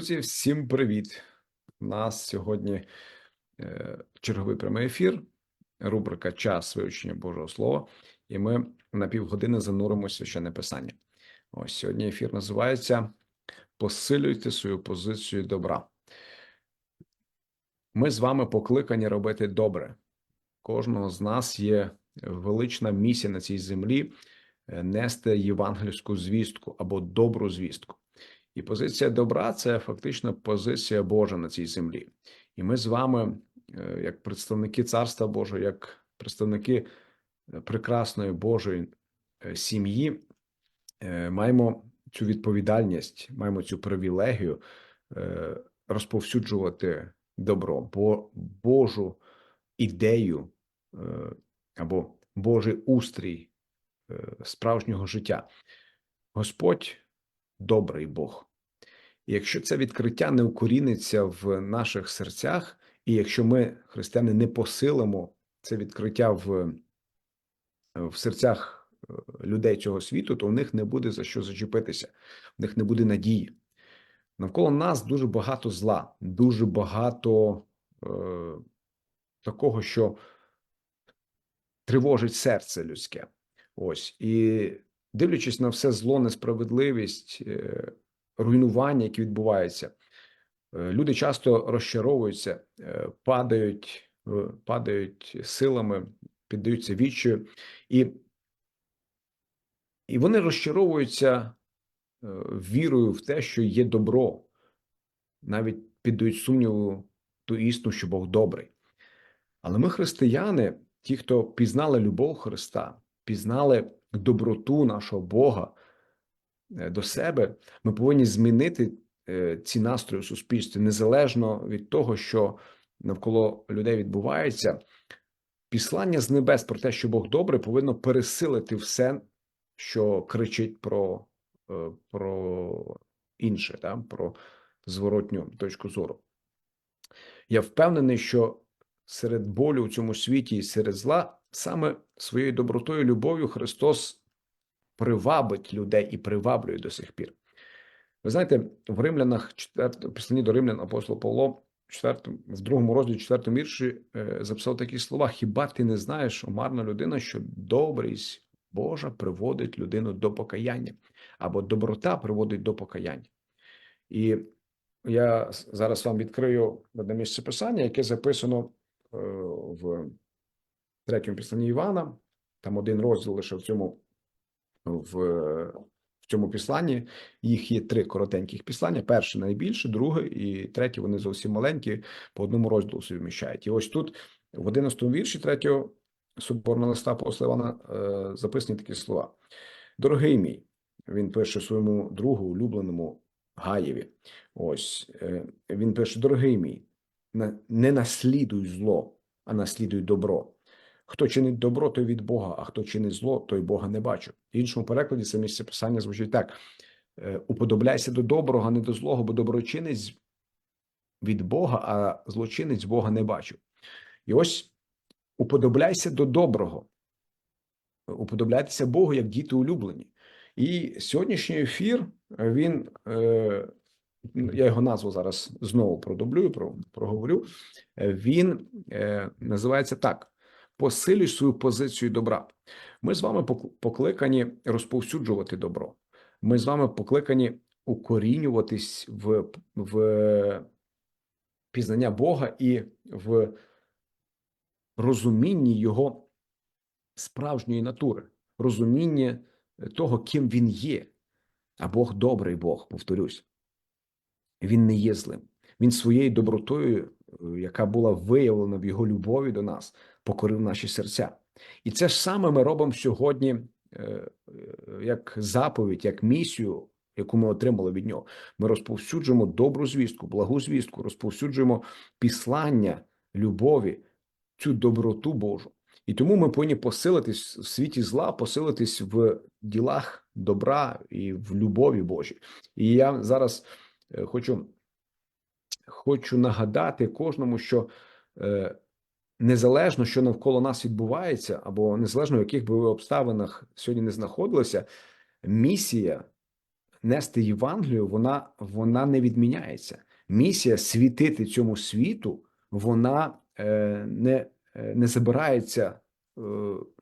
Друзі, всім привіт! У нас сьогодні е, черговий прямий ефір, рубрика Час вивчення Божого Слова, і ми на півгодини зануримося в священне писання. Ось сьогодні ефір називається Посилюйте свою позицію добра. Ми з вами покликані робити добре. Кожного з нас є велична місія на цій землі е, нести євангельську звістку або добру звістку. І позиція добра це фактично позиція Божа на цій землі. І ми з вами, е, як представники Царства Божого, як представники е, прекрасної Божої е, сім'ї, маємо цю відповідальність, маємо цю привілегію розповсюджувати добро, бо Божу ідею або Божий устрій справжнього життя. Господь добрий Бог. Якщо це відкриття не укоріниться в наших серцях, і якщо ми, християни, не посилимо це відкриття в, в серцях е, людей цього світу, то в них не буде за що зачепитися, в них не буде надії. Навколо нас дуже багато зла, дуже багато е, такого, що тривожить серце людське. Ось і дивлячись на все зло, несправедливість, е, руйнування, які відбуваються, е, люди часто розчаровуються, е, падають, падають силами, піддаються відчаю, і, і вони розчаровуються вірою в те, що є добро, навіть піддають сумніву ту істину, що Бог добрий. Але ми, християни, ті, хто пізнали любов Христа, пізнали доброту нашого Бога е, до себе, ми повинні змінити е, ці настрої у суспільстві незалежно від того, що навколо людей відбувається. Післання з небес про те, що Бог добрий, повинно пересилити все, що кричить про е, про інше, да? про зворотню точку зору. Я впевнений, що серед болю у цьому світі і серед зла саме своєю добротою, любов'ю Христос привабить людей і приваблює до сих пір. Ви знаєте, в римлянах, 4, післанні до римлян апостол Павло, 4, в другому розділі, 4 вірші, е, записав такі слова: Хіба ти не знаєш, омарна людина, що добрість Божа приводить людину до покаяння, або доброта приводить до покаяння? І я зараз вам відкрию одне місце писання, яке записано е, в третьому післанні Івана, там один розділ лише в цьому в, в цьому післанні. Їх є три коротеньких післання: перше найбільше, друге і третє. Вони зовсім маленькі, по одному розділу собі вміщають. І ось тут, в 11-му вірші третього соборного листа Івана е, записані такі слова. Дорогий мій, він пише своєму другу, улюбленому Гаєві. Ось е, він пише: Дорогий мій, не наслідуй зло, а наслідуй добро. Хто чинить добро, той від Бога, а хто чинить зло, той Бога не бачу. В іншому перекладі це місце писання звучить так: «Е, уподобляйся до доброго, а не до злого, бо доброчинець від Бога, а злочинець Бога не бачу. І ось уподобляйся до доброго, уподобляйтеся Богу, як діти улюблені. І сьогоднішній ефір він. Е, я його назву зараз знову продублюю, проговорю. Він е, називається так: посилюй свою позицію добра. Ми з вами покликані розповсюджувати добро. Ми з вами покликані укорінюватись в, в пізнання Бога і в розумінні Його справжньої натури, розуміння того, ким він є. А Бог добрий Бог, повторюсь. Він не є злим. Він своєю добротою, яка була виявлена в його любові до нас, покорив наші серця. І це ж саме ми робимо сьогодні е, е, як заповідь, як місію, яку ми отримали від нього. Ми розповсюджуємо добру звістку, благу звістку, розповсюджуємо післання любові, цю доброту Божу. І тому ми повинні посилитись в світі зла, посилитись в ділах добра і в любові Божій. І я зараз е, хочу хочу нагадати кожному, що незалежно, що навколо нас відбувається, або незалежно в яких би ви обставинах сьогодні не знаходилися, місія нести Євангелію, вона, вона не відміняється. Місія світити цьому світу, вона е, не, е, не забирається е,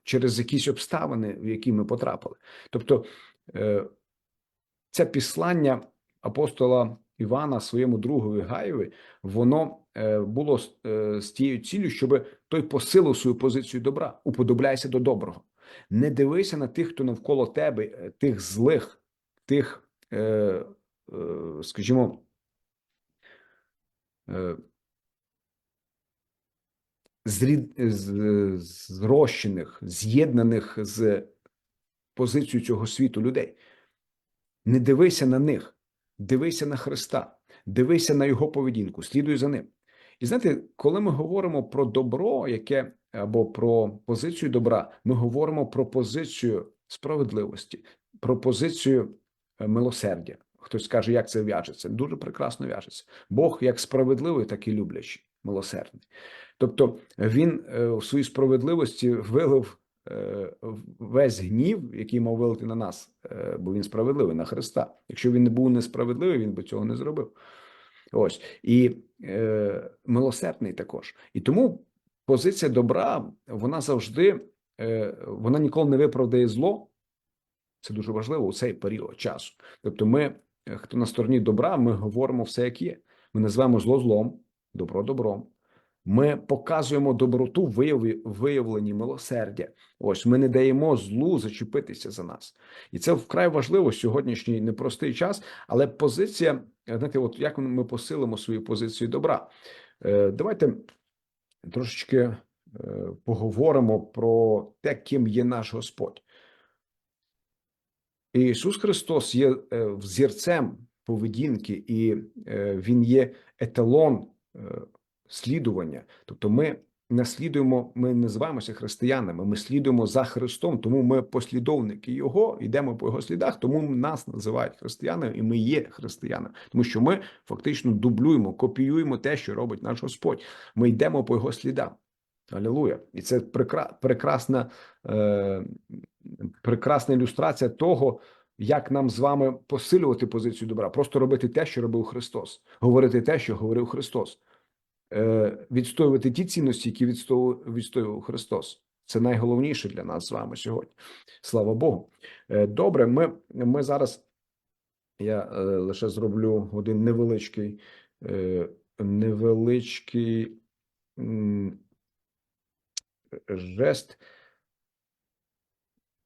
через якісь обставини, в які ми потрапили. Тобто, е, це післання апостола Івана своєму другові Гаєві, воно е, було е, з тією ціллю, щоб той посилив свою позицію добра, уподобляйся до доброго. Не дивися на тих, хто навколо тебе, е, тих злих, тих, скажімо, зрощених, з'єднаних з позицією цього світу людей. Не дивися на них, дивися на Христа, дивися на його поведінку, слідуй за ним. І знаєте, коли ми говоримо про добро, яке або про позицію добра, ми говоримо про позицію справедливості, про позицію е, милосердя. Хтось скаже, як це в'яжеться. Дуже прекрасно в'яжеться. Бог як справедливий, так і люблячий, милосердний. Тобто він е, у своїй справедливості вилив е, весь гнів, який мав вилити на нас, е, бо він справедливий на Христа. Якщо він не був несправедливий, він би цього не зробив. Ось і е, милосердний також. І тому позиція добра, вона завжди, е, вона ніколи не виправдає зло. Це дуже важливо у цей період часу. Тобто, ми, е, хто на стороні добра, ми говоримо все, як є. Ми називаємо зло злом, добро добром. Ми показуємо доброту в вияві- милосердя. Ось ми не даємо злу зачепитися за нас, і це вкрай важливо сьогоднішній непростий час. Але позиція, знаєте, от як ми посилимо свою позицію добра. Е, Давайте трошечки е, поговоримо про те, ким є наш Господь. Ісус Христос є е, взірцем поведінки, і Він є еталон слідування. Тобто, ми наслідуємо, ми називаємося християнами, ми слідуємо за Христом, тому ми послідовники Його, йдемо по його слідах, тому нас називають християнами, і ми є християнами, тому що ми фактично дублюємо, копіюємо те, що робить наш Господь. Ми йдемо по його слідам. Алілуя. І це прекра- прекрасна, е, прекрасна ілюстрація того, як нам з вами посилювати позицію добра, просто робити те, що робив Христос, говорити те, що говорив Христос, відстоювати ті цінності, які відстоював, Христос. Це найголовніше для нас з вами сьогодні. Слава Богу. Е, Добре, ми, ми зараз. Я е, лише зроблю один невеличкий, е, невеличкий жест.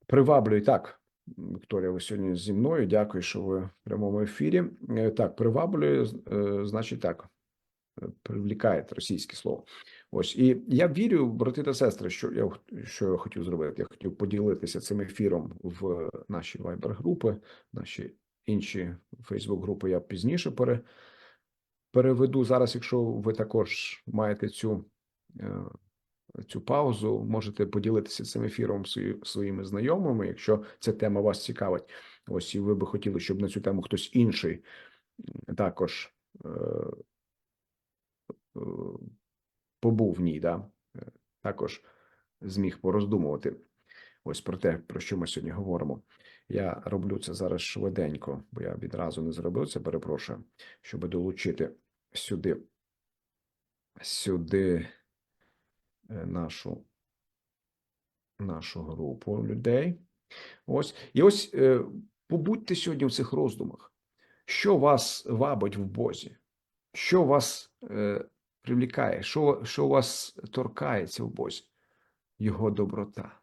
Приваблює так. Вікторія, ви сьогодні зі мною. Дякую, що ви в прямому ефірі. Е, Так, приваблює, е, значить так, е, привлікає російське слово. Ось і я вірю, брати та сестри, що я що я хотів зробити. Я хотів поділитися цим ефіром в наші вайбер-групи, наші інші Фейсбук-групи. Я пізніше пере, переведу зараз. Якщо ви також маєте цю. е, Цю паузу можете поділитися цим ефіром свої- своїми знайомими, якщо ця тема вас цікавить. Ось і ви би хотіли, щоб на цю тему хтось інший також е, е, побув в ній, да? е, також зміг пороздумувати. Ось про те, про що ми сьогодні говоримо. Я роблю це зараз швиденько, бо я відразу не зробив це, перепрошую, щоб долучити сюди, сюди е, нашу, нашу групу людей. Ось. І ось е, побудьте сьогодні в цих роздумах. Що вас вабить в Бозі? Що вас е, привлікає? Що, що вас торкається в Бозі? Його доброта.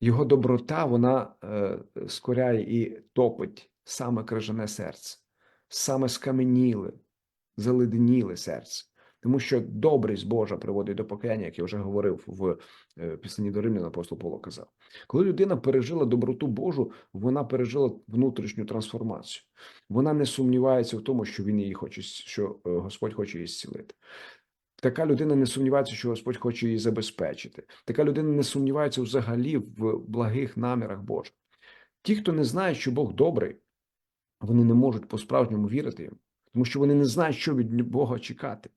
Його доброта, вона е, скоряє і топить саме крижане серце, саме скаменіле, заледеніле серце. Тому що добрість Божа приводить до покаяння, як я вже говорив в е, пісні до Римлян, апостол Павло казав. Коли людина пережила доброту Божу, вона пережила внутрішню трансформацію. Вона не сумнівається в тому, що він її хоче, що е, Господь хоче її зцілити. Така людина не сумнівається, що Господь хоче її забезпечити. Така людина не сумнівається взагалі в благих намірах Божих. Ті, хто не знає, що Бог добрий, вони не можуть по-справжньому вірити йому, тому що вони не знають, що від Бога чекати.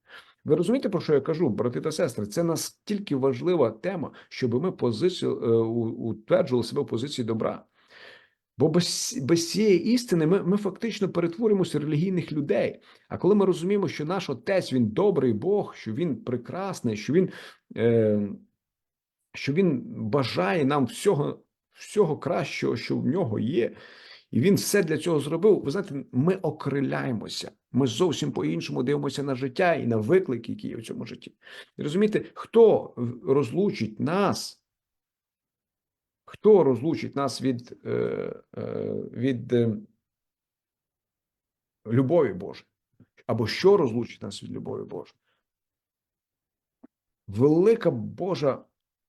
Ви розумієте, про що я кажу, брати та сестри? Це настільки важлива тема, щоб ми позицію е, утверджували себе в позиції добра. Бо без, без цієї істини ми, ми фактично перетворюємося в релігійних людей. А коли ми розуміємо, що наш отець він добрий Бог, що він прекрасний, що він, е, що він бажає нам всього, всього кращого, що в нього є, і він все для цього зробив. Ви знаєте, ми окриляємося. Ми зовсім по-іншому дивимося на життя і на виклики, які є в цьому житті. І Розумієте, хто розлучить нас? Хто розлучить нас від, е, е, від е, любові Божої? Або що розлучить нас від любові Божої? Велика Божа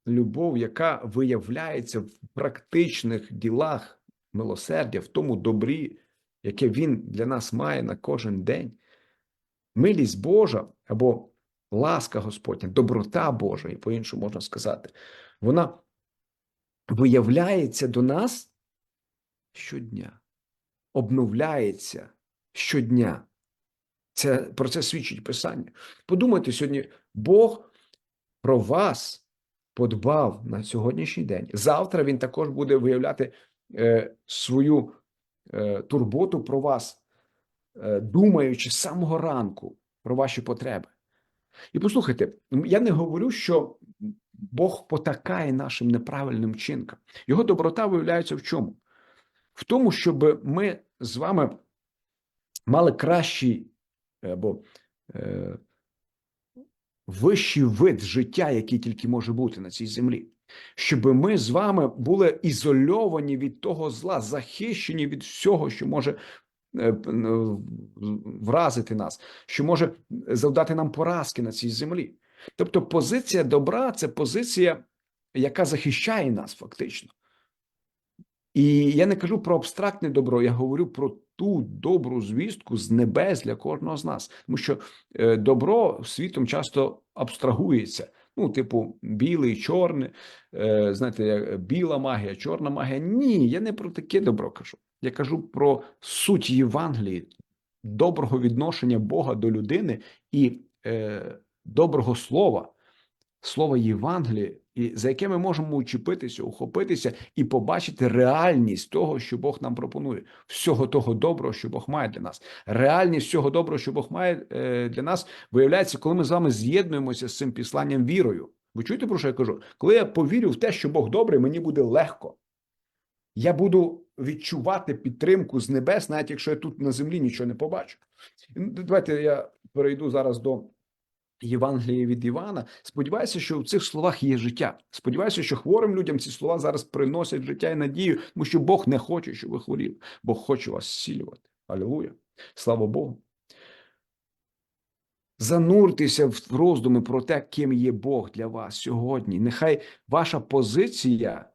любов, яка виявляється в практичних ділах милосердя, в тому добрі, яке Він для нас має на кожен день. Милість Божа або ласка Господня, доброта Божа, і по-іншому можна сказати, вона виявляється до нас щодня, обновляється щодня. Це про це свідчить Писання. Подумайте сьогодні, Бог про вас подбав на сьогоднішній день. Завтра він також буде виявляти свою е, турботу про вас, е, думаючи з самого ранку про ваші потреби. І послухайте, я не говорю, що Бог потакає нашим неправильним чинкам. Його доброта виявляється в чому? В тому, щоб ми з вами мали кращий або е, вищий вид життя, який тільки може бути на цій землі. Щоб ми з вами були ізольовані від того зла, захищені від всього, що може е, вразити нас, що може завдати нам поразки на цій землі. Тобто, позиція добра це позиція, яка захищає нас фактично. І я не кажу про абстрактне добро, я говорю про ту добру звістку з небес для кожного з нас. Тому що е, добро світом часто абстрагується. Ну, типу, білий, чорний, е, знаєте, біла магія, чорна магія. Ні, я не про таке добро кажу. Я кажу про суть Євангелії, доброго відношення Бога до людини і е, доброго слова, слова Євангелії, і за яке ми можемо учепитися, ухопитися і побачити реальність того, що Бог нам пропонує, всього того доброго, що Бог має для нас. Реальність всього доброго, що Бог має е, для нас, виявляється, коли ми з вами з'єднуємося з цим післанням вірою. Ви чуєте, про що я кажу? Коли я повірю в те, що Бог добрий, мені буде легко. Я буду відчувати підтримку з небес, навіть якщо я тут на землі нічого не побачу. Давайте я перейду зараз до Євангелії від Івана. Сподіваюся, що в цих словах є життя. Сподіваюся, що хворим людям ці слова зараз приносять життя і надію, тому що Бог не хоче, щоб ви хворіли. Бог хоче вас зцілювати. Алілуя. Слава Богу. Зануртеся в роздуми про те, ким є Бог для вас сьогодні. Нехай ваша позиція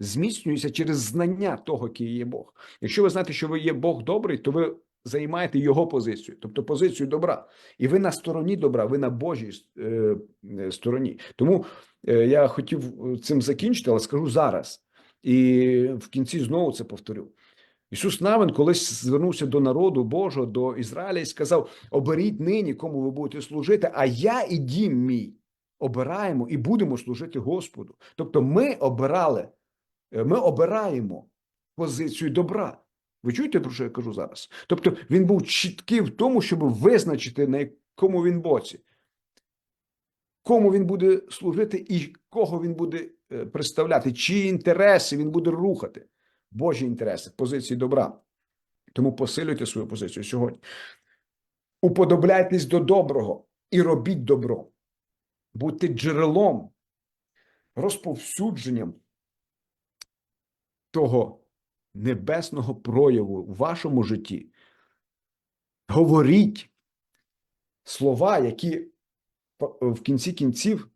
зміцнюється через знання того, який є Бог. Якщо ви знаєте, що ви є Бог добрий, то ви займаєте його позицію, тобто позицію добра, і ви на стороні добра, ви на Божій е, е, стороні. Тому е, я хотів цим закінчити, але скажу зараз. І в кінці знову це повторю. Ісус Навин колись звернувся до народу Божого, до Ізраїля і сказав: Оберіть нині, кому ви будете служити, а я і дім мій обираємо і будемо служити Господу. Тобто, ми обирали, ми обираємо позицію добра. Ви чуєте, про що я кажу зараз? Тобто він був чіткий в тому, щоб визначити, на якому він боці, кому він буде служити і кого він буде е, представляти, чиї інтереси він буде рухати. Божі інтереси, позиції добра. Тому посилюйте свою позицію сьогодні. Уподобляйтесь до доброго і робіть добро. Будьте джерелом, розповсюдженням того небесного прояву в вашому житті. Говоріть слова, які в кінці кінців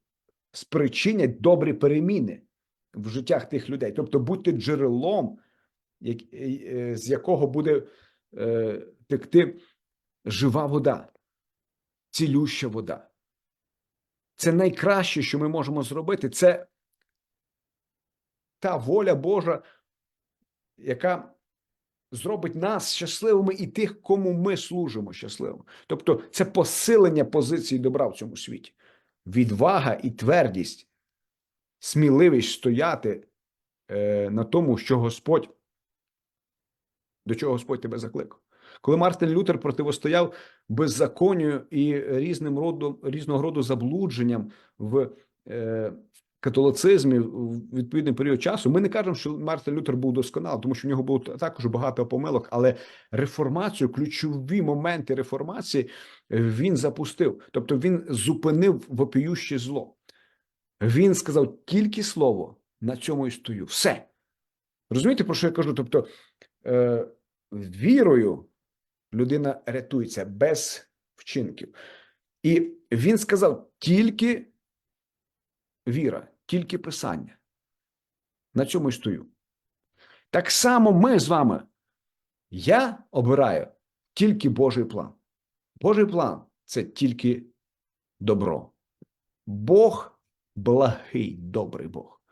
спричинять добрі переміни в життях тих людей. Тобто будьте джерелом, е, з якого буде е, текти жива вода, цілюща вода. Це найкраще, що ми можемо зробити. Це та воля Божа яка зробить нас щасливими і тих, кому ми служимо щасливими. Тобто, це посилення позиції добра в цьому світі, відвага і твердість, сміливість стояти е, на тому, що Господь до чого Господь тебе закликав. Коли Мартин Лютер противостояв беззаконню і різним роду, різного роду заблудженням в е, католицизмі в відповідний період часу, ми не кажемо, що Мартин Лютер був досконалий, тому що в нього було також багато помилок, але реформацію, ключові моменти реформації е, він запустив. Тобто він зупинив вопіюще зло. Він сказав тільки слово, на цьому і стою. Все. Розумієте, про що я кажу? Тобто, е, вірою людина рятується без вчинків. І він сказав тільки віра, тільки писання. На цьому і стою. Так само ми з вами. Я обираю тільки Божий план. Божий план це тільки добро. Бог благий, добрий Бог.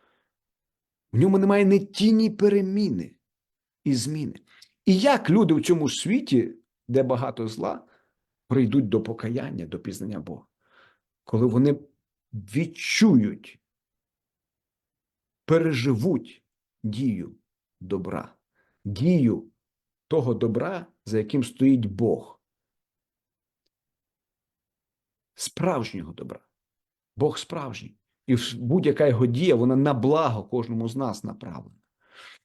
В ньому немає ні тіні переміни і зміни. І як люди в цьому світі, де багато зла, прийдуть до покаяння, до пізнання Бога, коли вони відчують, переживуть дію добра, дію того добра, за яким стоїть Бог. Справжнього добра. Бог справжній. І будь-яка його дія, вона на благо кожному з нас направлена.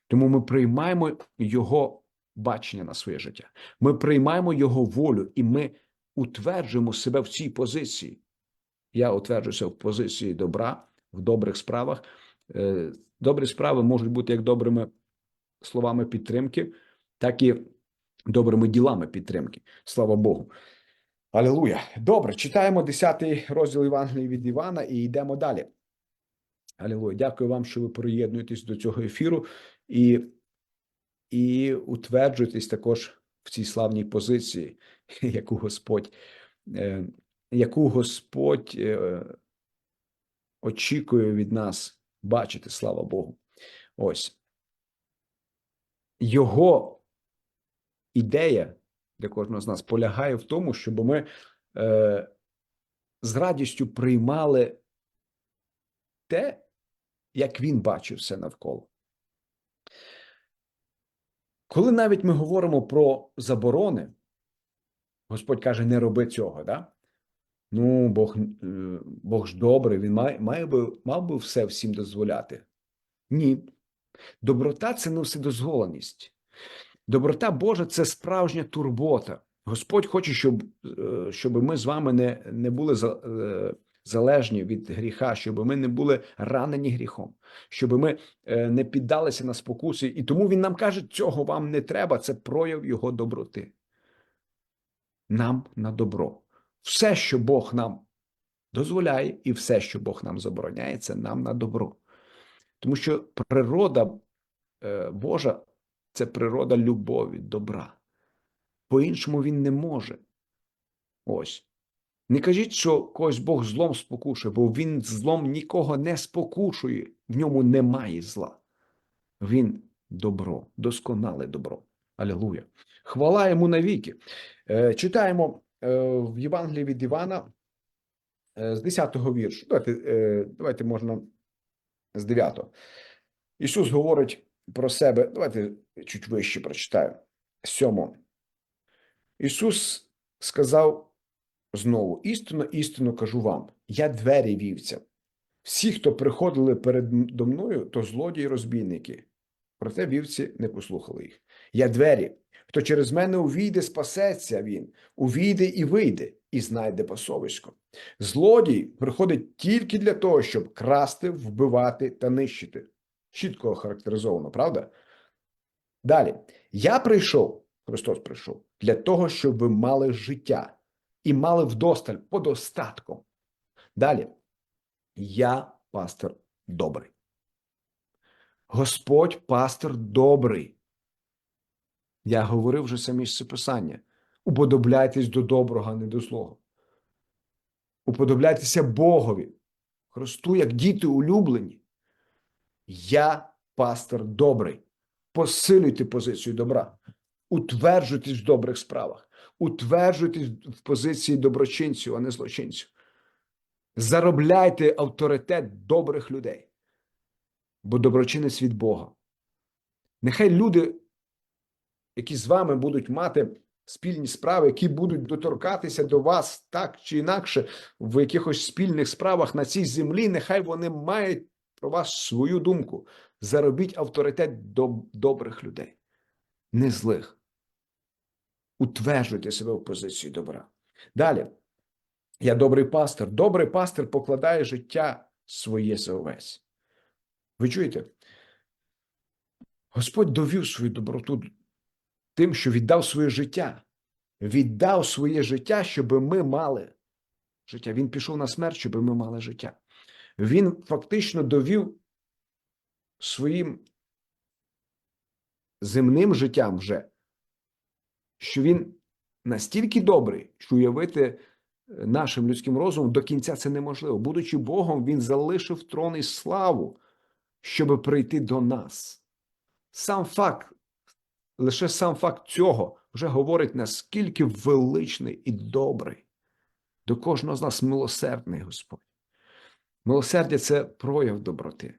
Тому ми приймаємо його бачення на своє життя. Ми приймаємо його волю, і ми утверджуємо себе в цій позиції. Я утверджуюся в позиції добра, в добрих справах. Е, добрі справи можуть бути як добрими словами підтримки, так і добрими ділами підтримки. Слава Богу. Алілуя. Добре, читаємо 10 розділ Євангелії від Івана і йдемо далі. Алілуя. Дякую вам, що ви приєднуєтесь до цього ефіру і і утверджуєтесь також в цій славній позиції, яку Господь, е, яку Господь е, очікує від нас бачити, слава Богу. Ось його ідея для кожного з нас полягає в тому, щоб ми е, з радістю приймали те, як він бачив все навколо. Коли навіть ми говоримо про заборони, Господь каже, не роби цього, да? Ну, Бог е, Бог ж добрий, він має, має би, мав би все всім дозволяти. Ні. Доброта це не вседозволеність. Доброта Божа це справжня турбота. Господь хоче, щоб е, щоб ми з вами не не були е, залежні від гріха, щоб ми не були ранені гріхом, щоб ми не піддалися на спокуси. І тому він нам каже, цього вам не треба. Це прояв його доброти. Нам на добро. Все, що Бог нам дозволяє, і все, що Бог нам забороняє, це нам на добро. Тому що природа Божа це природа любові, добра. По-іншому він не може. Ось. Не кажіть, що когось Бог злом спокушує, бо він злом нікого не спокушує, в ньому немає зла. Він добро, досконале добро. Алілуя. Хвала йому навіки. Е, читаємо е, в Євангелії від Івана е, з 10-го віршу. Давайте, давайте можна з 9-го. Ісус говорить про себе. Давайте чуть вище прочитаю. Сьомо. Ісус сказав знову: істинно, істинно кажу вам: я двері вівця. Всі, хто приходили передо мною, то злодії розбійники. Проте вівці не послухали їх. Я двері. Хто через мене увійде, спасеться він, увійде і вийде, і знайде пасовисько. Злодій приходить тільки для того, щоб красти, вбивати та нищити. Чітко охарактеризовано, правда? Далі. Я прийшов, Христос прийшов, для того, щоб ви мали життя і мали вдосталь под остатком. Далі. Я пастор добрий. Господь пастор добрий. Я говорив вже це місце писання. Уподобляйтесь до доброго, а не до злого. Уподобляйтеся Богові, Христу, як діти улюблені. Я пастор добрий. Посилюйте позицію добра, утверджуйтесь в добрих справах, утверджуйтесь в позиції доброчинців, а не злочинців. Заробляйте авторитет добрих людей, бо доброчинець від Бога. Нехай люди які з вами будуть мати спільні справи, які будуть доторкатися до вас так чи інакше в якихось спільних справах на цій землі, нехай вони мають про вас свою думку. Заробіть авторитет до добрих людей, не злих. Утверджуйте себе в позиції добра. Далі. Я добрий пастир. Добрий пастир покладає життя своє за овець. Ви чуєте? Господь довів свою доброту тим, що віддав своє життя. Віддав своє життя, щоб ми мали життя. Він пішов на смерть, щоб ми мали життя. Він фактично довів своїм земним життям вже, що він настільки добрий, що уявити е, нашим людським розумом до кінця це неможливо. Будучи Богом, він залишив трон і славу, щоб прийти до нас. Сам факт, лише сам факт цього вже говорить, наскільки величний і добрий. До кожного з нас милосердний Господь. Милосердя це прояв доброти.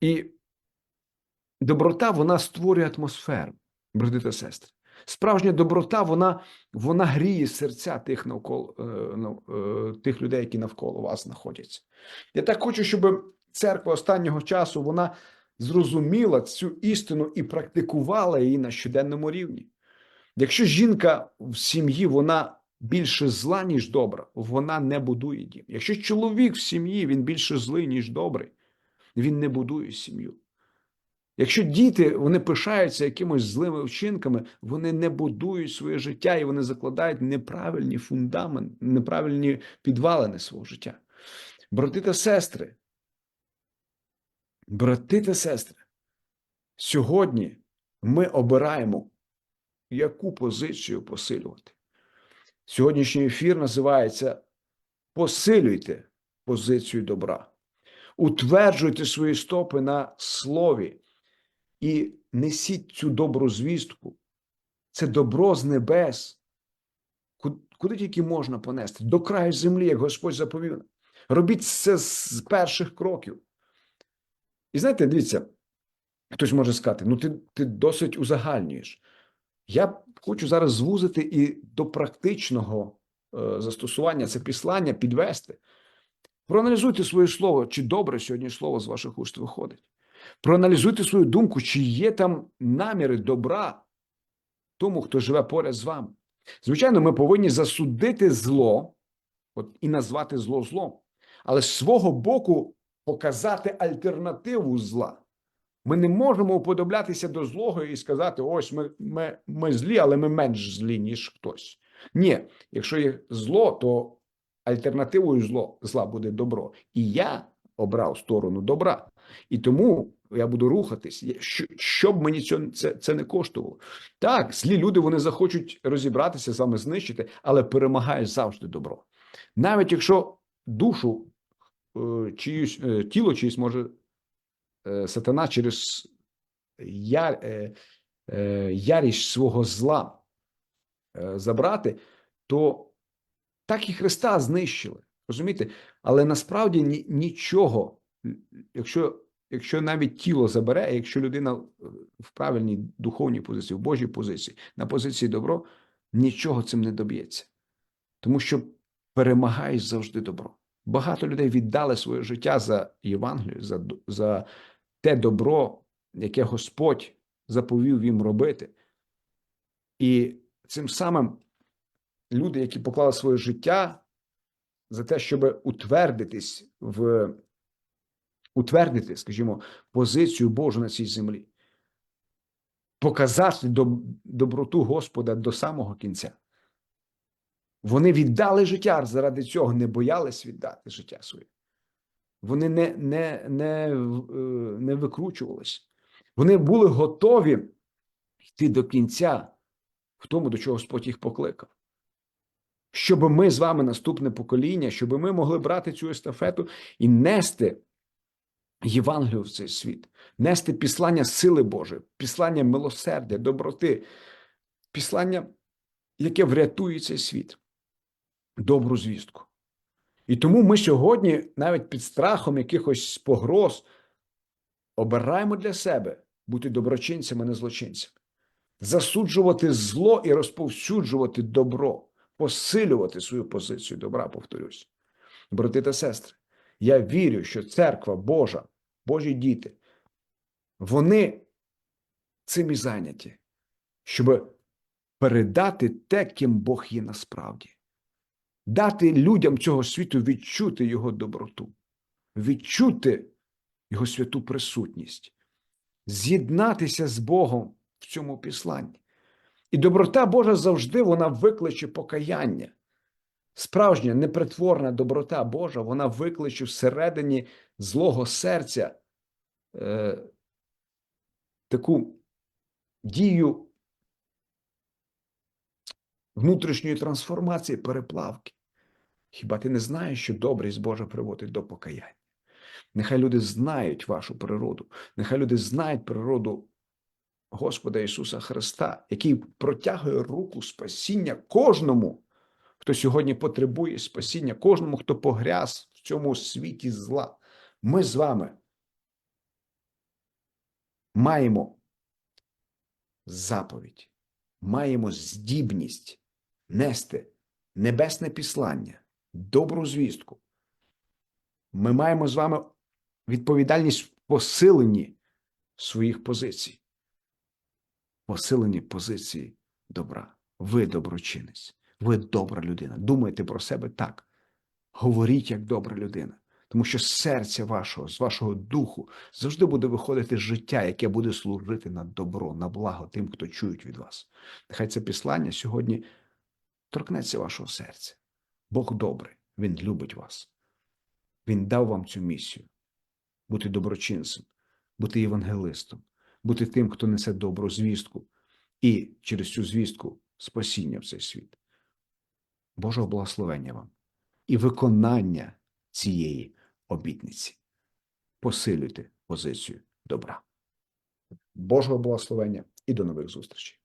І доброта вона створює атмосферу, брати та сестри. Справжня доброта, вона, вона гріє серця тих навколо е, е, тих людей, які навколо вас знаходяться. Я так хочу, щоб церква останнього часу вона зрозуміла цю істину і практикувала її на щоденному рівні. Якщо жінка в сім'ї вона більше зла, ніж добра, вона не будує дім. Якщо чоловік в сім'ї він більше злий, ніж добрий, він не будує сім'ю. Якщо діти вони пишаються якимось злими вчинками, вони не будують своє життя і вони закладають неправильні фундаменти, неправильні підвалини свого життя. Брати та сестри, брати та сестри, сьогодні ми обираємо, яку позицію посилювати. Сьогоднішній ефір називається Посилюйте позицію добра. Утверджуйте свої стопи на слові і несіть цю добру звістку. Це добро з небес. Куди тільки можна понести? До краю землі, як Господь заповів. Робіть це з перших кроків. І знаєте, дивіться, хтось може сказати: ну ти, ти досить узагальнюєш. Я хочу зараз звузити і до практичного е, застосування це післання підвести. Проаналізуйте своє слово, чи добре сьогодні слово з ваших уст виходить. Проаналізуйте свою думку, чи є там наміри добра тому, хто живе поряд з вами. Звичайно, ми повинні засудити зло от, і назвати зло злом, але з свого боку показати альтернативу зла. Ми не можемо уподоблятися до злого і сказати: ось ми, ми, ми злі, але ми менш злі, ніж хтось. Ні, якщо є зло, то альтернативою зло, зла буде добро. І я обрав сторону добра. І тому я буду рухатись, що, що мені цього, це, це не коштувало. Так, злі люди вони захочуть розібратися вами, знищити, але перемагає завжди добро. Навіть якщо душу чиюсь, е, тіло чиїсь може е, сатана через я, е, е, ярість свого зла е, забрати, то так і Христа знищили. Розумієте? Але насправді нічого, якщо, якщо навіть тіло забере, якщо людина в правильній духовній позиції, в Божій позиції, на позиції добро, нічого цим не доб'ється. Тому що перемагає завжди добро. Багато людей віддали своє життя за Євангелію, за, за те добро, яке Господь заповів їм робити. І цим самим люди, які поклали своє життя за те, щоб утвердитись в утвердити, скажімо, позицію Божу на цій землі, показати доброту Господа до самого кінця. Вони віддали життя заради цього, не боялись віддати життя своє. Вони не, не, не, е, не викручувались. Вони були готові йти до кінця в тому, до чого Господь їх покликав. Щоб ми з вами, наступне покоління, щоб ми могли брати цю естафету і нести Євангелію в цей світ, нести післання сили Божої, післання милосердя, доброти, післання, яке врятує цей світ, добру звістку. І тому ми сьогодні, навіть під страхом якихось погроз, обираємо для себе бути доброчинцями, не злочинцями, засуджувати зло і розповсюджувати добро, посилювати свою позицію добра, повторюсь. Брати та сестри, я вірю, що церква Божа, Божі діти, вони цим і зайняті, щоб передати те, ким Бог є насправді, дати людям цього світу відчути його доброту, відчути його святу присутність, з'єднатися з Богом в цьому післанні. І доброта Божа завжди вона викличе покаяння. Справжня непритворна доброта Божа, вона викличе всередині злого серця е, таку дію внутрішньої трансформації, переплавки. Хіба ти не знаєш, що добрість Божа приводить до покаяння? Нехай люди знають вашу природу, нехай люди знають природу Господа Ісуса Христа, який протягує руку спасіння кожному, хто сьогодні потребує спасіння, кожному, хто погряз в цьому світі зла. Ми з вами маємо заповідь, маємо здібність нести небесне післання, добру звістку. Ми маємо з вами відповідальність в посиленні своїх позицій, посилені позиції добра. Ви доброчинець, ви добра людина. Думайте про себе так. Говоріть як добра людина. Тому що з серця вашого, з вашого духу завжди буде виходити життя, яке буде служити на добро, на благо тим, хто чують від вас. Нехай це післання сьогодні торкнеться вашого серця. Бог добрий, Він любить вас. Він дав вам цю місію бути доброчинцем, бути євангелистом, бути тим, хто несе добру звістку, і через цю звістку спасіння в цей світ. Божого благословення вам і виконання цієї обітниці. Посилюйте позицію добра. Божого благословення і до нових зустрічей.